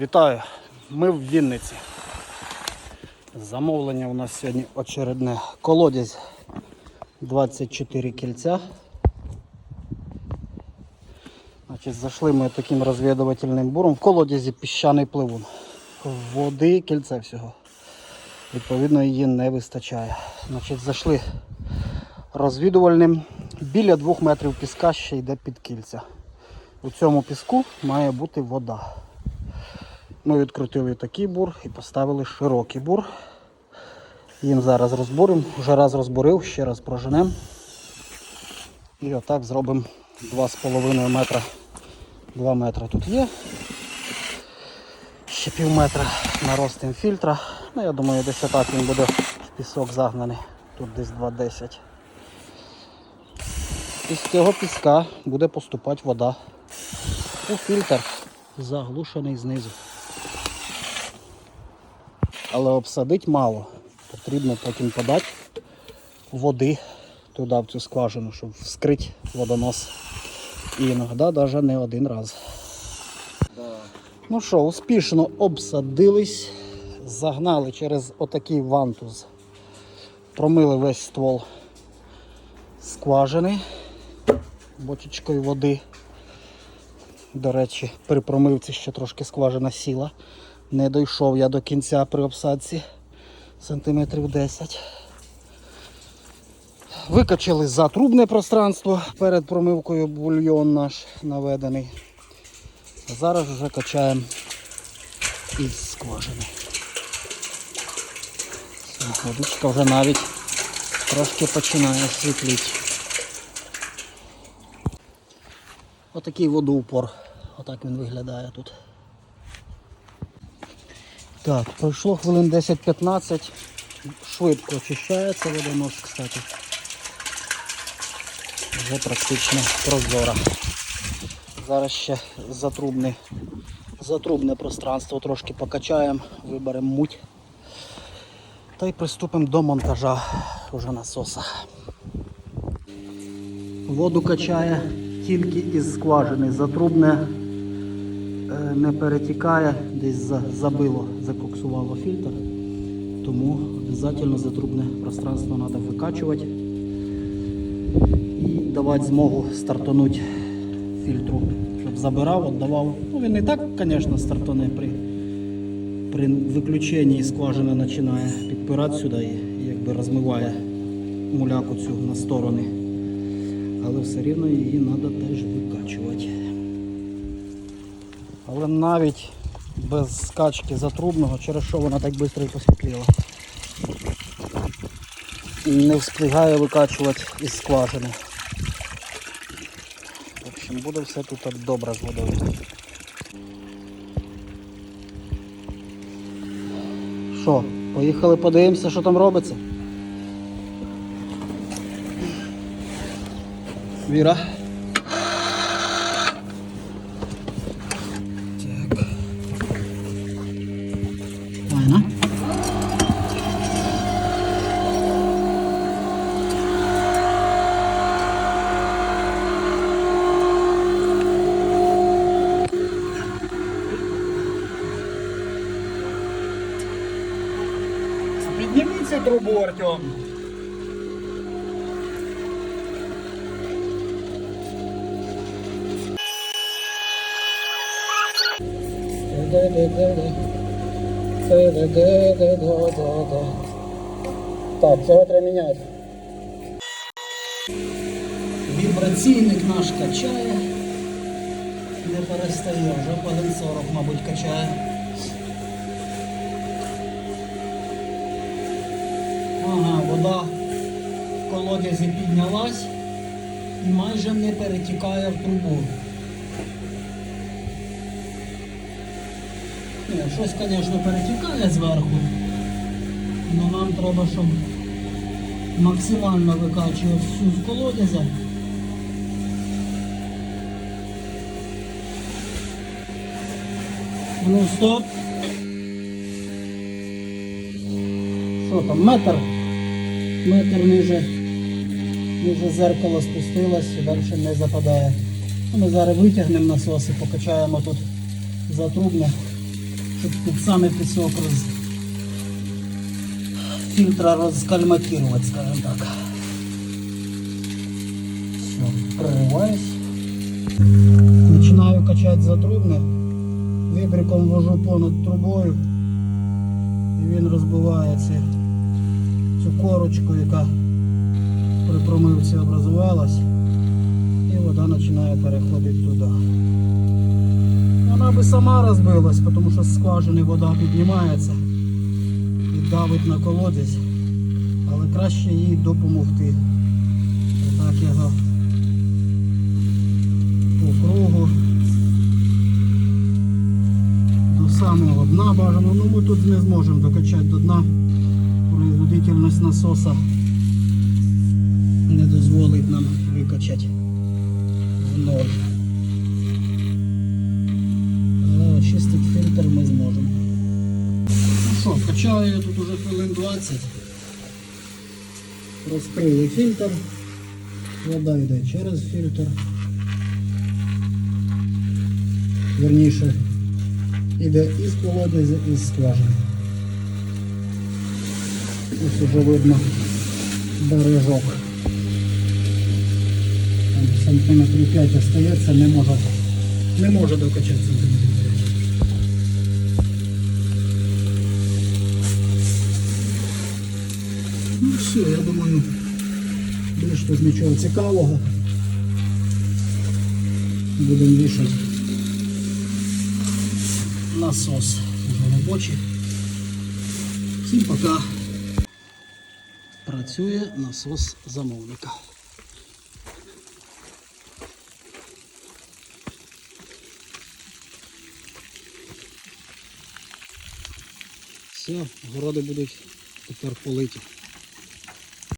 Вітаю! Ми в Вінниці. Замовлення у нас сьогодні очередне колодязь 24 кільця. Значить, зайшли ми таким розвідувальним буром в колодязі піщаний пливун. Води кільце всього. Відповідно, її не вистачає. Значить, зайшли розвідувальним. Біля двох метрів піска ще йде під кільця. У цьому піску має бути вода. Ми відкрутили такий бур і поставили широкий бур. Їм зараз розбуримо. Вже раз розбурив, ще раз проженемо. І отак зробимо 2,5 метра. 2 метри тут є. Ще пів метра наростимо фільтра. Ну, я думаю, десь отак він буде в пісок загнаний. Тут десь 2,10. І з цього піска буде поступати вода у фільтр, заглушений знизу. Але обсадити мало. Потрібно потім подати води туди в цю скважину, щоб вскрити водонос. І іноді навіть не один раз. Ну що, успішно обсадились, загнали через отакий вантуз, промили весь ствол скважини бочечкою води. До речі, при промивці ще трошки скважина сіла. Не дійшов я до кінця при обсадці сантиметрів 10. Викачали затрубне пространство перед промивкою бульйон наш наведений. Зараз вже качаємо із скважини. Водичка вже навіть трошки починає світліти. Отакий водоупор. Отак він виглядає тут. Так, пройшло хвилин 10-15. Швидко очищається водонос, кстати. Вже практично прозора. Зараз ще затрубне, затрубне пространство трошки покачаємо, виберемо муть. Та й приступимо до монтажа уже насоса. Воду качає тільки із скважини. Затрубне не перетікає, десь забило, закоксувало фільтр. Тому обов'язково затрубне пространство треба викачувати і давати змогу стартанути фільтру, щоб забирав, віддавав. Ну він і так, звісно, стартане при, при виключенні скважина починає підпирати сюди і якби розмиває муляку цю на сторони. Але все рівно її треба теж викачувати. Але навіть без скачки затрубного, через що вона так швидко і посвітліла. Не встигає викачувати із скважини. В общем, буде все тут добре з водою. Що, поїхали подивимося, що там робиться? Віра. Цю трубу, Артем. Так, цього треба міняти. Вібраційник наш качає. Не перестає, вже палин 40, мабуть, качає. Ага, вода в колодязі піднялась і майже не перетікає в трубу. Ні, щось, звісно, перетікає зверху. але нам треба, щоб максимально викачувати всю з колодязя. Ну стоп. Що там, метр? Метр ниже, ниже зеркало спустилось і далі не западає. Ми зараз витягнемо насос і покачаємо тут затрубне. Щоб тут саме пісок роз... фільтра розкальматувати, скажімо так. Все, прориваюсь. Починаю качати затрубне. Вибриком вожу понад трубою. І він розбиває ці, цю корочку, яка при промивці образувалась. І вода починає переходити туди. Вона би сама розбилась, тому що з скважини вода піднімається і давить на колодязь. Але краще їй допомогти. Так його по кругу. До самого дна бажано. Ну ми тут не зможемо докачати до дна. Производительність насоса не дозволить нам викачати в ноль. Але очистити фільтр ми зможемо. Ну що, качаю я тут уже хвилин 20. Розкрили фільтр. Вода йде через фільтр. Верніше, йде із колодязя, із скважини. Ось уже видно бережок. Сантиметрів 5 остається, не може, не може докачати сантиметрів 5. Ну все, я думаю, більш тут нічого цікавого. Будемо вішати насос вже робочий. Всім пока. Працює насос замовника. Все, городи будуть тепер политі.